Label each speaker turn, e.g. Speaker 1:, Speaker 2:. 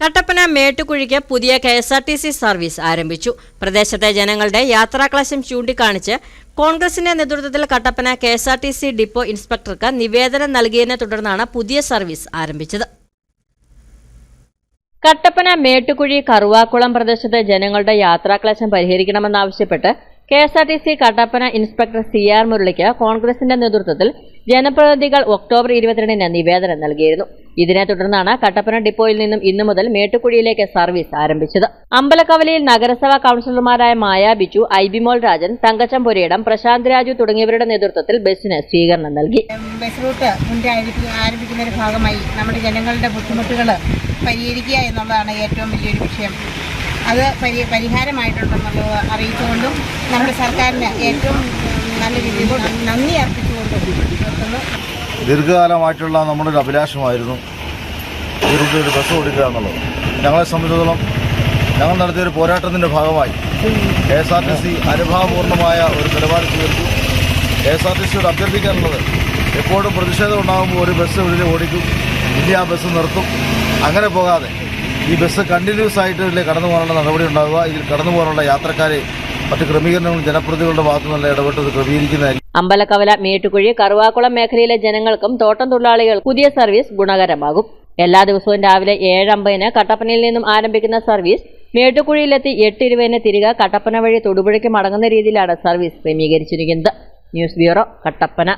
Speaker 1: കട്ടപ്പന മേട്ടുകുഴിക്ക് പുതിയ K S R T C service ആരംഭിച്ചു. പ്രദേശത്തെ ജനങ്ങളുടെ യാത്രാക്ലേശം ചൂണ്ടിക്കാണിച്ച് കോൺഗ്രസിന്റെ നേതൃത്വത്തിൽ Kattappana K S R T C depot ഇൻസ്പെക്ടർക്ക് നിവേദനം നൽകിയതിനെ തുടർന്നാണ് പുതിയ സർവീസ് ആരംഭിച്ചത്. കട്ടപ്പന മേട്ടുകുഴി കറുവാക്കുളം പ്രദേശത്തെ ജനങ്ങളുടെ യാത്രാക്ലേശം പരിഹരിക്കണമെന്നാവശ്യപ്പെട്ട് K S R T C Kattappana inspector C R മുരളിക്ക് കോൺഗ്രസിന്റെ നേതൃത്വത്തിൽ ജനപ്രതിനിധികൾ ഒക്ടോബർ ഇരുപത്തിരണ്ടിന് നിവേദനം നൽകിയിരുന്നു. ഇതിനെ തുടർന്നാണ് കട്ടപ്പന ഡിപ്പോയിൽ നിന്നും ഇന്നു മുതൽ മേട്ടുക്കുഴിയിലേക്ക് സർവീസ് ആരംഭിച്ചത്. അമ്പലക്കവലയിൽ നഗരസഭാ കൌൺസിലർമാരായ മായ ബിച്ചു ഐബിമോൾ രാജൻ തങ്കച്ചം പുരയിടം പ്രശാന്ത് രാജു തുടങ്ങിയവരുടെ നേതൃത്വത്തിൽ ബസ്സിന് സ്വീകരണം നൽകി.
Speaker 2: ബസ് റൂട്ട് ആരംഭിക്കുന്ന ആരംഭിക്കുന്നതിന്റെ ഭാഗമായി നമ്മുടെ ജനങ്ങളുടെ ബുദ്ധിമുട്ടുകൾ പരിഹരിക്കുക എന്നുള്ളതാണ് ഏറ്റവും വലിയൊരു വിഷയം. അത് പരി പരിഹാരമായിട്ടുണ്ടെന്നുള്ളത് അറിയിച്ചുകൊണ്ടും നമ്മുടെ സർക്കാരിന് ഏറ്റവും നല്ല രീതിയിൽ നന്ദി അർപ്പിച്ചുകൊണ്ടും
Speaker 3: ദീർഘകാലമായിട്ടുള്ള നമ്മുടെ ഒരു അഭിലാഷമായിരുന്നു ഒരു ബസ് ഓടിക്കുക എന്നുള്ളത്. ഞങ്ങളെ സംബന്ധിച്ചിടത്തോളം ഞങ്ങൾ നടത്തിയ ഒരു പോരാട്ടത്തിന്റെ ഭാഗമായി K S R T C അനുഭാവപൂർണമായ ഒരു നിലപാട് സ്വീകരിച്ചു. കെ എസ് ആർ ടി സിയോട് അഭ്യർത്ഥിക്കാനുള്ളത് എപ്പോഴും പ്രതിഷേധം ഉണ്ടാകുമ്പോൾ ഒരു ബസ് ഉള്ളിൽ ഓടിക്കും. ഇനി ആ ബസ് നിർത്തും. അങ്ങനെ പോകാതെ ഈ ബസ് കണ്ടിന്യൂസ് ആയിട്ട് ഇതിൽ കടന്നു പോകാനുള്ള നടപടി ഉണ്ടാവുക. ഇതിൽ കടന്നു പോകാനുള്ള യാത്രക്കാരെ മറ്റ് ക്രമീകരണങ്ങളും ജനപ്രതിനിധികളുടെ ഭാഗത്തു നിന്നുള്ള ഇടപെട്ട് ഇത് ക്രമീകരിക്കുന്നതായിരിക്കും.
Speaker 1: അമ്പലക്കവല മേട്ടുകുഴി കറുവാക്കുളം മേഖലയിലെ ജനങ്ങൾക്കും തോട്ടം തൊഴിലാളികൾ പുതിയ സർവീസ് ഗുണകരമാകും. എല്ലാ ദിവസവും രാവിലെ ഏഴ് അമ്പതിന് കട്ടപ്പനയിൽ നിന്നും ആരംഭിക്കുന്ന സർവീസ് മേട്ടുകുഴിയിലെത്തി എട്ട് ഇരുപതിന് തിരികെ കട്ടപ്പന വഴി തൊടുപുഴയ്ക്ക് മടങ്ങുന്ന രീതിയിലാണ് സർവീസ് ക്രമീകരിച്ചിരിക്കുന്നത്. News bureau Kattappana.